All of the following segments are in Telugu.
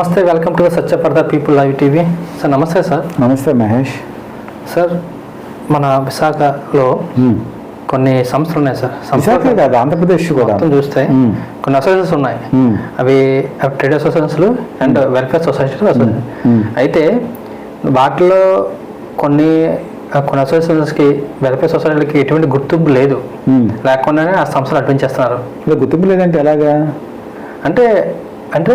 నమస్తే welcome to Satya for the people live TV sir నమస్తే సార్ నమస్తే మహేష్ సార్ మన విశాఖలో కొన్ని సంస్థలు ఉన్నాయి సార్ సంస్థలు కాదు ఆంధ్రప్రదేశ్ కూడా. చూస్తే మ్మ్. కొన్ని అసోసియేషన్స్ ఉన్నాయి. మ్మ్. అవి ట్రేడ్ అసోసియేషన్స్లు అండ్ వెల్ఫేర్ సొసైటీలు. అయితే వాటిలో కొన్ని కొన్ని అసోసియేషన్స్కి వెల్ఫేర్ సొసైటీలకి ఎటువంటి గుర్తింపు లేదు. లేకుండానే ఆ సంస్థలు నడిపించేస్తున్నారు ఇలా గుర్తింపు లేదంటే ఎలాగా? అంటే అంటే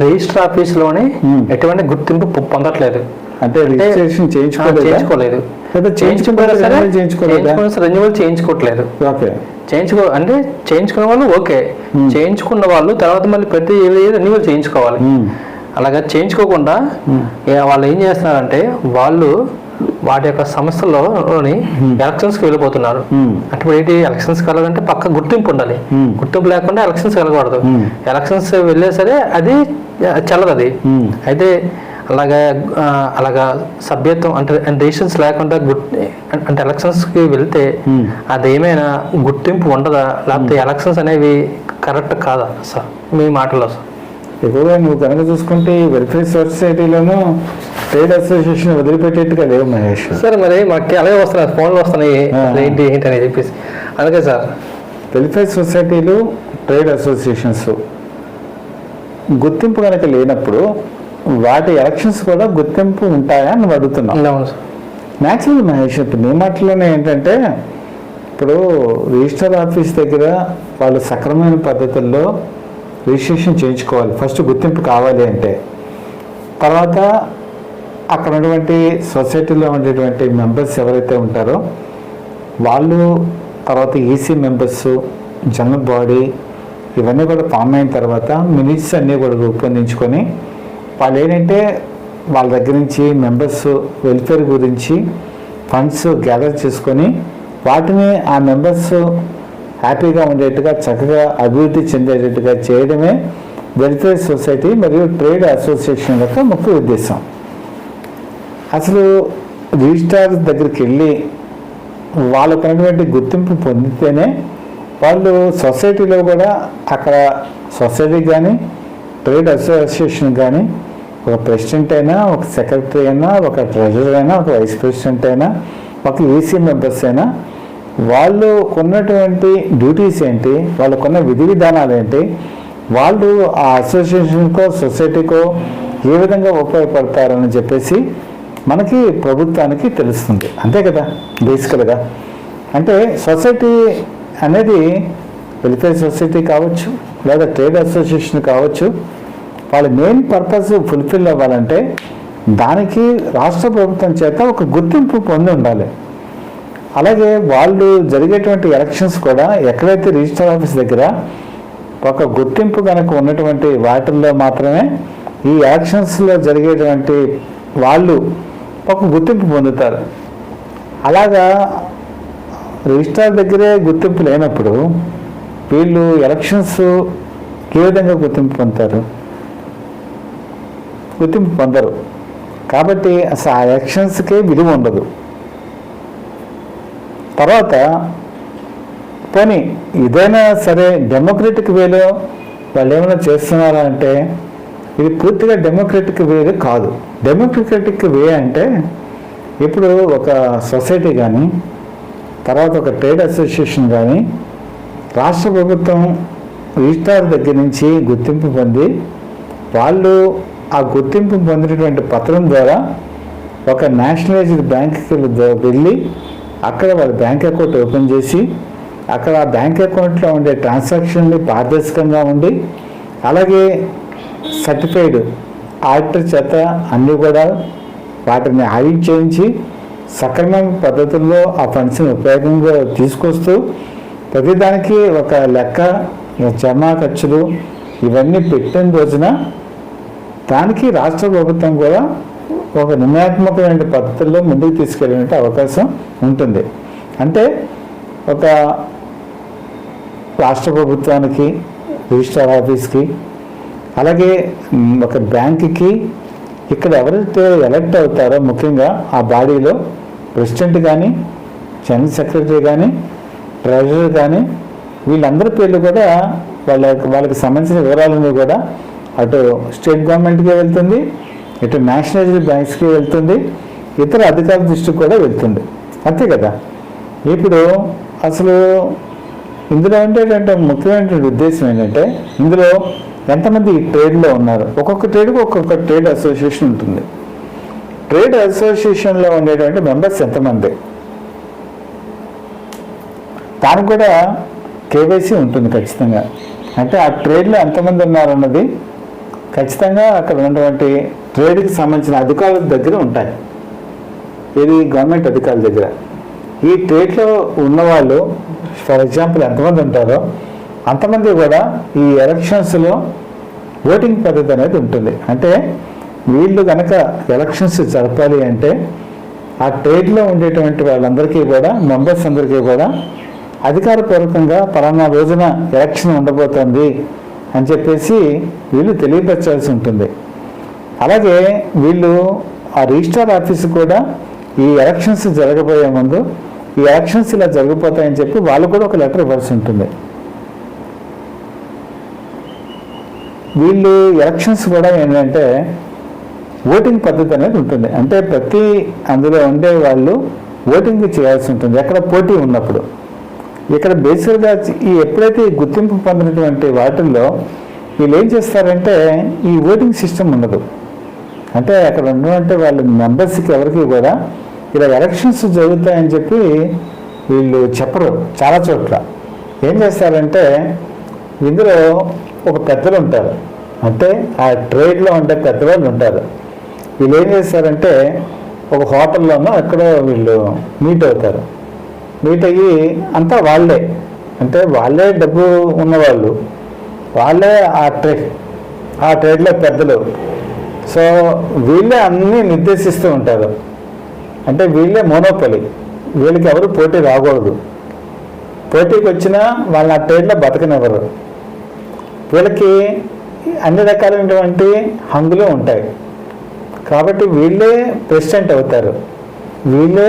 రిజిస్టర్ ఆఫీస్లోని మ్మ్. ఎటువంటి గుర్తింపు పొందట్లేదు. అంటే రిజిస్ట్రేషన్ చేయించుకోలేదా? రెన్యువల్ చేయించుకోవట్లేదు. ఓకే. చేయించుకో అంటే చేయించుకున్న వాళ్ళు ఓకే. మ్మ్. చేయించుకున్న వాళ్ళు తర్వాత మళ్ళీ ప్రతి రెన్యువల్ చేయించుకోవాలి. మ్మ్. అలాగా చేయించుకోకుండా. ఏ- వాళ్ళు ఏం చేస్తున్నారంటే వాళ్ళు వాటి యొక్క సంస్థలోని ఎలక్షన్స్కి వెళ్ళిపోతున్నారు మ్మ్. అంటే ఏంటి ఎలక్షన్స్ వెళ్ళాలంటే పక్క గుర్తింపు ఉండాలి. గుర్తింపు లేకుండా ఎలక్షన్స్ వెళ్ళకూడదు. ఎలక్షన్స్ వెళ్ళే సరే అది చెల్లదు అది. అయితే అలాగా అలాగా సభ్యత్వం అంటే రిజిస్ట్రేషన్స్ లేకుండా అంటే ఎలక్షన్స్కి వెళ్తే మ్మ్. అది ఏమైనా గుర్తింపు ఉండదా లేకపోతే ఎలక్షన్స్ అనేవి కరెక్ట్ కాదా సార్ మీ మాటలో సార్ ఎక్కువగా నువ్వు కనుక చూసుకుంటే ఈ వెల్ఫేర్ సొసైటీలోనూ ట్రేడ్ అసోసియేషన్ వదిలిపెట్టేట్టుగా లేవు మహేష్. సార్ మరి మాకు అలాగే వస్తున్నాయి ఫోన్లు వస్తున్నాయి. ఏంటి ఏంటి అని చెప్పేసి. అందుకే సార్. వెల్ఫేర్ సొసైటీలు ట్రేడ్ అసోసియేషన్స్ గుర్తింపు కనుక లేనప్పుడు వాటి ఎలక్షన్స్ కూడా గుర్తింపు ఉంటాయా అని అడుగుతున్నావు న్యాచురల్ మహేష్ ఇప్పుడు నీ మాటలోనే ఏంటంటే ఇప్పుడు రిజిస్టర్ ఆఫీస్ దగ్గర వాళ్ళు సక్రమైన పద్ధతుల్లో రిజిస్ట్రేషన్ చేయించుకోవాలి. ఫస్ట్ గుర్తింపు కావాలి అంటే. తర్వాత అక్కడ ఉన్నటువంటి సొసైటీలో ఉండేటువంటి మెంబర్స్ ఎవరైతే ఉంటారో వాళ్ళు తర్వాత ఈసీ మెంబర్స్ జనరల్ బాడీ ఇవన్నీ కూడా ఫామ్ అయిన తర్వాత మినిట్స్ అన్నీ కూడా రూపొందించుకొని వాళ్ళు ఏంటంటే వాళ్ళ దగ్గర నుంచి మెంబర్స్ వెల్ఫేర్ గురించి ఫండ్స్ గ్యాదర్ చేసుకొని వాటిని ఆ మెంబర్స్ హ్యాపీగా ఉండేట్టుగా చక్కగా అభివృద్ధి చెందేటట్టుగా చేయడమే వెల్ఫేర్ సొసైటీ మరియు ట్రేడ్ అసోసియేషన్ యొక్క ముఖ్య ఉద్దేశం. అసలు రిజిస్ట్రార్ దగ్గరికి వెళ్ళి వాళ్ళకు గుర్తింపు పొందితేనే వాళ్ళు సొసైటీలో కూడా అక్కడ సొసైటీ కానీ ట్రేడ్ అసోసియేషన్ కానీ ఒక ప్రెసిడెంట్ అయినా ఒక సెక్రటరీ అయినా ఒక ట్రెజరర్ అయినా ఒక వైస్ ప్రెసిడెంట్ అయినా ఒక ఈసీ మెంబర్స్ అయినా వాళ్ళు కొన్నటువంటి డ్యూటీస్ ఏంటి? వాళ్ళకున్న విధి విధానాలు ఏంటి? వాళ్ళు ఆ అసోసియేషన్కో సొసైటీకో ఏ విధంగా ఉపయోగపడతారని చెప్పేసి మనకి ప్రభుత్వానికి తెలుస్తుంది. అంతే కదా? బేసికల్గా అంటే సొసైటీ అనేది వెల్ఫేర్ సొసైటీ కావచ్చు లేదా ట్రేడ్ అసోసియేషన్ కావచ్చు వాళ్ళ మెయిన్ పర్పస్ ఫుల్ఫిల్ అవ్వాలంటే దానికి రాష్ట్ర ప్రభుత్వం చేత ఒక గుర్తింపు పొంది ఉండాలి. అలాగే వాళ్ళు జరిగేటువంటి ఎలక్షన్స్ కూడా ఎక్కడైతే రిజిస్టర్ ఆఫీస్ దగ్గర ఒక గుర్తింపు కనుక ఉన్నటువంటి వాటిల్లో మాత్రమే ఈ ఎలక్షన్స్లో జరిగేటువంటి వాళ్ళు ఒక గుర్తింపు పొందుతారు. అలాగా రిజిస్ట్రార్ దగ్గరే గుర్తింపు లేనప్పుడు వీళ్ళు ఎలక్షన్స్ ఏ విధంగా గుర్తింపు పొందుతారు? గుర్తింపు పొందరు. కాబట్టి అసలు ఆ ఎలక్షన్స్కే విలువ ఉండదు. తర్వాత పోనీ ఇదైనా సరే డెమోక్రటిక్ వేలో వాళ్ళు ఏమైనా చేస్తున్నారా అంటే ఇది పూర్తిగా డెమోక్రటిక్ వే కాదు. డెమోక్రటిక్ వే అంటే ఇప్పుడు ఒక సొసైటీ కానీ తర్వాత ఒక ట్రేడ్ అసోసియేషన్ కానీ రాష్ట్ర ప్రభుత్వం రిజిస్ట్రార్ దగ్గర నుంచి గుర్తింపు పొంది వాళ్ళు ఆ గుర్తింపు పొందినటువంటి పత్రం ద్వారా ఒక నేషనలైజ్డ్ బ్యాంక్కి వెళ్ళి అక్కడ వాళ్ళ బ్యాంక్ అకౌంట్ ఓపెన్ చేసి అక్కడ ఆ బ్యాంక్ అకౌంట్లో ఉండే ట్రాన్సాక్షన్లు పారదర్శకంగా ఉండి అలాగే సర్టిఫైడ్ ఆడిటర్ చేత అన్నీ కూడా వాటిని ఆడిట్ చేయించి సక్రమ పద్ధతుల్లో ఆ ఫండ్స్ని ఉపయోగంగా తీసుకొస్తూ ప్రతిదానికి ఒక లెక్క జమా ఖర్చులు ఇవన్నీ పెట్టిన రోజున దానికి రాష్ట్ర ప్రభుత్వం కూడా ఒక నిర్ణయాత్మకమైన పద్ధతుల్లో ముందుకు తీసుకెళ్ళే అవకాశం ఉంటుంది. అంటే ఒక రాష్ట్ర ప్రభుత్వానికి రిజిస్టర్ ఆఫీస్కి అలాగే ఒక బ్యాంకుకి ఇక్కడ ఎవరైతే ఎలక్ట్ అవుతారో ముఖ్యంగా ఆ బాడీలో ప్రెసిడెంట్ కానీ జనరల్ సెక్రటరీ కానీ ట్రెజరర్ కానీ వీళ్ళందరి పేర్లు కూడా వాళ్ళ వాళ్ళకి సంబంధించిన వివరాలన్నీ కూడా అటు స్టేట్ గవర్నమెంట్కే వెళ్తుంది ఇటు నేషనలైజ్డ్ బ్యాంక్స్కి వెళ్తుంది ఇతర అధికారుల దృష్టికి కూడా వెళ్తుంది. అంతే కదా? ఇప్పుడు అసలు ఇందులో ఏంటంటే ముఖ్యమైనటువంటి ఉద్దేశం ఏంటంటే ఇందులో ఎంతమంది ఈ ట్రేడ్లో ఉన్నారు? ఒక్కొక్క ట్రేడ్కి ఒక్కొక్క ట్రేడ్ అసోసియేషన్ ఉంటుంది. ట్రేడ్ అసోసియేషన్లో ఉండేటువంటి మెంబర్స్ ఎంతమంది? దానికి కూడా కేవైసీ ఉంటుంది ఖచ్చితంగా. అంటే ఆ ట్రేడ్లో ఎంతమంది ఉన్నారన్నది ఖచ్చితంగా అక్కడ ఉన్నటువంటి ట్రేడ్కి సంబంధించిన అధికారుల దగ్గర ఉంటాయి. ఇది గవర్నమెంట్ అధికారుల దగ్గర. ఈ ట్రేడ్లో ఉన్నవాళ్ళు ఫర్ ఎగ్జాంపుల్ ఎంతమంది ఉంటారో అంతమంది కూడా ఈ ఎలక్షన్స్లో ఓటింగ్ పద్ధతి అనేది ఉంటుంది. అంటే వీళ్ళు కనుక ఎలక్షన్స్ జరపాలి అంటే ఆ ట్రేడ్లో ఉండేటువంటి వాళ్ళందరికీ కూడా మెంబర్స్ అందరికీ కూడా అధికారపూర్వకంగా పలానా రోజున ఎలక్షన్ ఉండబోతోంది అని చెప్పేసి వీళ్ళు తెలియపరచాల్సి ఉంటుంది. అలాగే వీళ్ళు ఆ రిజిస్టార్ ఆఫీస్ కూడా ఈ ఎలక్షన్స్ జరగబోయే ముందు ఈ ఎలక్షన్స్ ఇలా జరిగిపోతాయని చెప్పి వాళ్ళు కూడా ఒక లెటర్ ఇవ్వాల్సి ఉంటుంది. వీళ్ళు ఎలక్షన్స్ కూడా ఏంటంటే ఓటింగ్ పద్ధతి అనేది ఉంటుంది. అంటే ప్రతి అందులో ఉండే వాళ్ళు ఓటింగ్ చేయాల్సి ఉంటుంది. ఎక్కడ పోటీ ఉన్నప్పుడు. ఇక్కడ బేసిక్గా ఈ ఎప్పుడైతే ఈ గుర్తింపు పొందినటువంటి వాటిల్లో వీళ్ళు ఏం చేస్తారంటే ఈ ఓటింగ్ సిస్టమ్ ఉండదు. అంటే అక్కడ ఉన్నటువంటి వాళ్ళ మెంబర్స్కి ఎవరికి కూడా ఇలా ఎలక్షన్స్ జరుగుతాయని చెప్పి వీళ్ళు చెప్పరు చాలా చోట్ల. ఏం చేస్తారంటే ఇందులో ఒక పెద్దలు ఉంటారు. అంటే ఆ ట్రేడ్లో ఉండే పెద్దవాళ్ళు ఉంటారు. వీళ్ళు ఏం చేస్తారంటే ఒక హోటల్లోనో ఎక్కడో వీళ్ళు మీట్ అవుతారు. మీట్ అయ్యి అంతా వాళ్ళే. అంటే వాళ్ళే డబ్బు ఉన్నవాళ్ళు. వాళ్ళే ఆ ట్రే ఆ ట్రేడ్లో పెద్దలు. సో వీళ్ళే అన్నీ నిర్దేశిస్తూ ఉంటారు. అంటే వీళ్ళే మోనోపలి. వీళ్ళకి ఎవరు పోటీ రాకూడదు. పోటీకి వచ్చినా వాళ్ళ ఆ ట్రేడ్లో బతకనివ్వరు. వీళ్ళకి అన్ని రకాలైనటువంటి హంగులు ఉంటాయి. కాబట్టి వీళ్ళే ప్రెసిడెంట్ అవుతారు. వీళ్ళే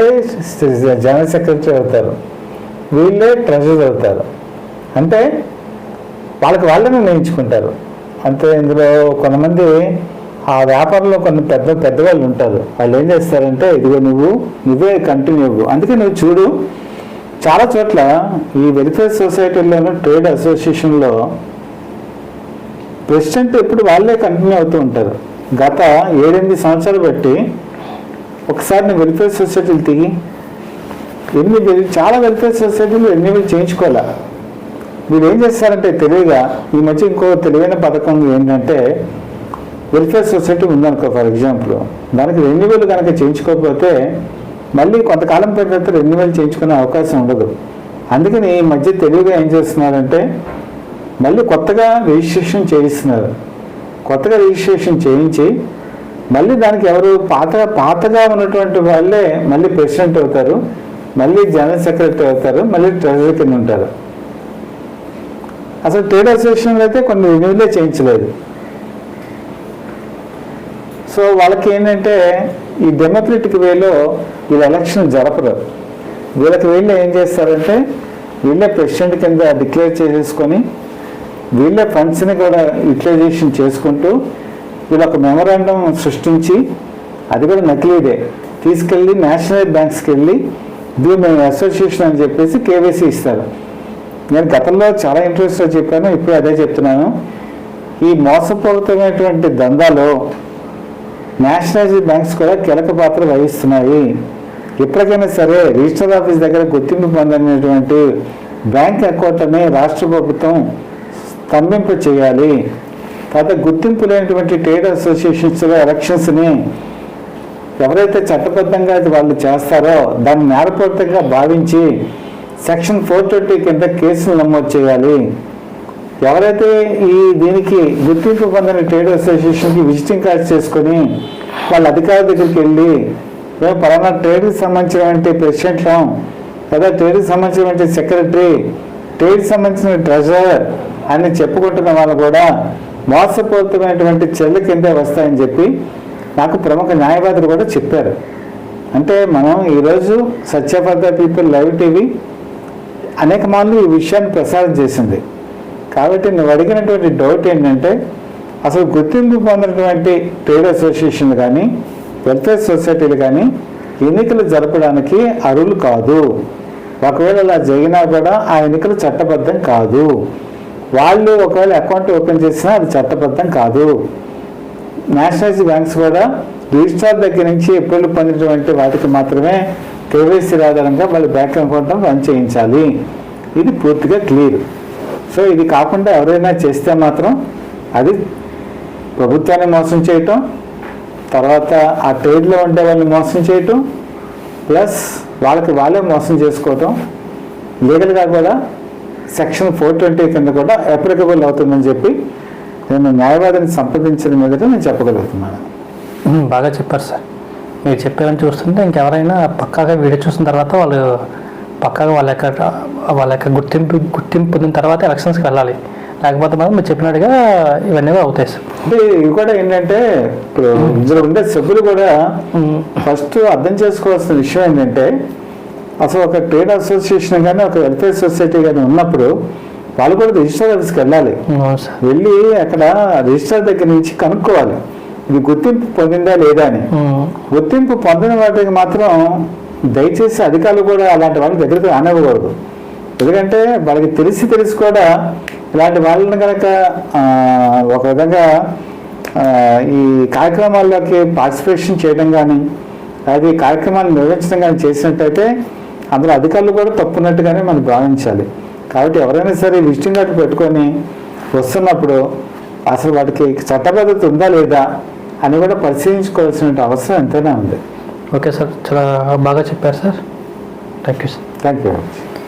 జనరల్ సెక్రటరీ అవుతారు. వీళ్ళే ట్రెజరర్ అవుతారు. అంటే వాళ్ళకి వాళ్ళే నిర్ణయించుకుంటారు. అంతే ఇందులో కొంతమంది ఆ వ్యాపారంలో కొన్ని పెద్ద పెద్దవాళ్ళు ఉంటారు. వాళ్ళు ఏం చేస్తారంటే ఇదిగో నువ్వు నువ్వే కంటిన్యూ అందుకే నువ్వు చూడు చాలా చోట్ల ఈ వెల్ఫేర్ సొసైటీలోనూ ట్రేడ్ అసోసియేషన్లో ప్రెసిడెంట్ ఎప్పుడు వాళ్ళే కంటిన్యూ అవుతూ ఉంటారు. గత ఏడెనిమిది సంవత్సరాలు బట్టి ఒకసారి నేను వెల్ఫేర్ సొసైటీలు తిరిగి ఎన్ని చాలా వెల్ఫేర్ సొసైటీలు ఎన్ని చేయించుకోవాలా? మీరు ఏం చేస్తారంటే తెలివిగా ఈ మధ్య ఇంకో తెలివైన పథకం ఏంటంటే వెల్ఫేర్ సొసైటీ ఉందనుకో ఫర్ ఎగ్జాంపుల్. దానికి రెన్యువల్ కనుక చేయించుకోకపోతే మళ్ళీ కొంతకాలం పోయిన తర్వాత రెన్యువల్ చేయించుకునే అవకాశం ఉండదు. అందుకని ఈ మధ్య తెలివిగా ఏం చేస్తున్నారంటే మళ్ళీ కొత్తగా రిజిస్ట్రేషన్ చేయిస్తున్నారు. కొత్తగా రిజిస్ట్రేషన్ చేయించి మళ్ళీ దానికి ఎవరు పాత పాతగా ఉన్నటువంటి వాళ్ళే మళ్ళీ ప్రెసిడెంట్ అవుతారు మళ్ళీ జనరల్ సెక్రటరీ అవుతారు మళ్ళీ ట్రెజరీ కింద ఉంటారు. అసలు ట్రేడ్ అసోసియేషన్లో అయితే కొన్ని రెన్యూలే చేయించలేదు. సో వాళ్ళకి ఏంటంటే ఈ డెమోక్రటిక్ వేలో వీళ్ళు ఎలక్షన్ జరపరు వీళ్ళకి వీళ్ళు ఏం చేస్తారంటే వీళ్ళే ప్రెసిడెంట్ కింద డిక్లేర్ చేసేసుకొని వీళ్ళే ఫండ్స్ని కూడా యూటిలైజేషన్ చేసుకుంటూ వీళ్ళు ఒక మెమరాండం సృష్టించి అది కూడా నకిలీదే. తీసుకెళ్ళి నేషనల్ బ్యాంక్స్కి వెళ్ళి ఇది మేము అసోసియేషన్ అని చెప్పేసి కేవైసీ ఇస్తారు. నేను గతంలో చాలా ఇంట్రెస్ట్గా చెప్పాను ఇప్పుడు అదే చెప్తున్నాను. ఈ మోసపూరితమైనటువంటి దందాలో నేషనలైజ్డ్ బ్యాంక్స్ కూడా కీలక పాత్ర వహిస్తున్నాయి. ఎప్పటికైనా సరే రిజిస్టర్ ఆఫీస్ దగ్గర గుర్తింపు పొందనటువంటి బ్యాంక్ అకౌంట్లని రాష్ట్ర ప్రభుత్వం స్తంభింప చేయాలి పెద్ద గుర్తింపు లేనటువంటి ట్రేడ్ అసోసియేషన్స్ ఎలక్షన్స్ని ఎవరైతే చట్టబద్ధంగా వాళ్ళు చేస్తారో దాన్ని నేరపూరితంగా భావించి సెక్షన్ ఫోర్ ట్వంటీ కింద కేసులు నమోదు చేయాలి. ఎవరైతే ఈ దీనికి గుర్తింపు పొందిన ట్రేడ్ అసోసియేషన్కి విజిటింగ్ కార్డ్స్ చేసుకొని వాళ్ళ అధికారుల దగ్గరికి వెళ్ళి మేము పలానా ట్రేడ్కి సంబంధించినటువంటి ప్రెసిడెంట్లం లేదా ట్రేడ్కి సంబంధించినటువంటి సెక్రటరీ ట్రేడ్కి సంబంధించిన ట్రెజరర్ అని చెప్పుకుంటున్న వాళ్ళు కూడా మోసపూరితమైనటువంటి చెల్లి కిందే వస్తాయని చెప్పి నాకు ప్రముఖ న్యాయవాదులు కూడా చెప్పారు. అంటే మనం ఈరోజు సత్యపద పీపుల్ లైవ్ టీవీ అనేక మార్లు ఈ విషయాన్ని ప్రసారం చేసింది. కాబట్టి నువ్వు అడిగినటువంటి డౌట్ ఏంటంటే అసలు గుర్తింపు పొందినటువంటి ట్రేడ్ అసోసియేషన్లు కానీ వెల్ఫేర్ సొసైటీలు కానీ ఎన్నికలు జరపడానికి అరువులు కాదు. ఒకవేళ అలా జరిగినా కూడా ఆ ఎన్నికలు చట్టబద్ధం కాదు. వాళ్ళు ఒకవేళ అకౌంట్ ఓపెన్ చేసినా అది చట్టబద్ధం కాదు. నేషనలైజ్ బ్యాంక్స్ కూడా రిజిస్ట్రార్ దగ్గర నుంచి ఎప్పుడు పొందినటువంటి వాటికి మాత్రమే కేవైసీ ఆధారంగా వాళ్ళ బ్యాంక్ అకౌంట్ రన్ చేయించాలి. ఇది పూర్తిగా క్లియర్ సో ఇది కాకుండా ఎవరైనా చేస్తే మాత్రం అది ప్రభుత్వాన్ని మోసం చేయటం తర్వాత ఆ ట్రేడ్లో ఉండే వాళ్ళని మోసం చేయటం ప్లస్ వాళ్ళకి వాళ్ళే మోసం చేసుకోవటం లీగల్గా కూడా సెక్షన్ ఫోర్ ట్వంటీ కింద కూడా అప్లికబుల్ అవుతుందని చెప్పి నేను న్యాయవాదిని సంప్రదించిన మీదట నేను చెప్పగలుగుతున్నాను. బాగా చెప్పారు సార్. మీరు చెప్పారని చూస్తుంటే ఇంకెవరైనా పక్కాగా వీడియో చూసిన తర్వాత వాళ్ళు పక్కాగా వాళ్ళ యొక్క వాళ్ళ యొక్క గుర్తింపు గుర్తింపు పొందిన తర్వాత ఎలక్షన్స్కి వెళ్ళాలి. లేకపోతే మాత్రం మీరు చెప్పినట్టుగా ఇవన్నీ అవుతాయి సార్. అంటే ఇవి కూడా ఏంటంటే ఇప్పుడు ఇందులో ఉండే సభ్యులు కూడా ఫస్ట్ అర్థం చేసుకోవాల్సిన విషయం ఏంటంటే అసలు ఒక ట్రేడ్ అసోసియేషన్ కానీ ఒక వెల్ఫేర్ సొసైటీ కానీ ఉన్నప్పుడు వాళ్ళు కూడా రిజిస్టర్ ఆఫీస్కి వెళ్ళాలి. వెళ్ళి అక్కడ రిజిస్టర్ దగ్గర నుంచి కనుక్కోవాలి. ఇది గుర్తింపు పొందిందా లేదా అని. గుర్తింపు పొందిన వాటికి మాత్రం దయచేసి అధికారులు కూడా అలాంటి వాళ్ళ దగ్గరికి రానివ్వకూడదు. ఎందుకంటే వాళ్ళకి తెలిసి తెలిసి కూడా ఇలాంటి వాళ్ళని కనుక ఒక విధంగా ఈ కార్యక్రమాల్లోకి పార్టిసిపేషన్ చేయడం కానీ అది కార్యక్రమాలు నిర్వహించడం కానీ చేసినట్టయితే అందులో అధికారులు కూడా తప్పున్నట్టుగానే మనం భావించాలి. కాబట్టి ఎవరైనా సరే విజిటింగ్ కార్డు పెట్టుకొని వస్తున్నప్పుడు అసలు వాటికి చట్టబద్ధత ఉందా లేదా అని కూడా పరిశీలించుకోవాల్సిన అవసరం ఎంతైనా ఉంది. ఓకే సార్ చాలా బాగా చెప్పారు sir. Thank you sir. Thank you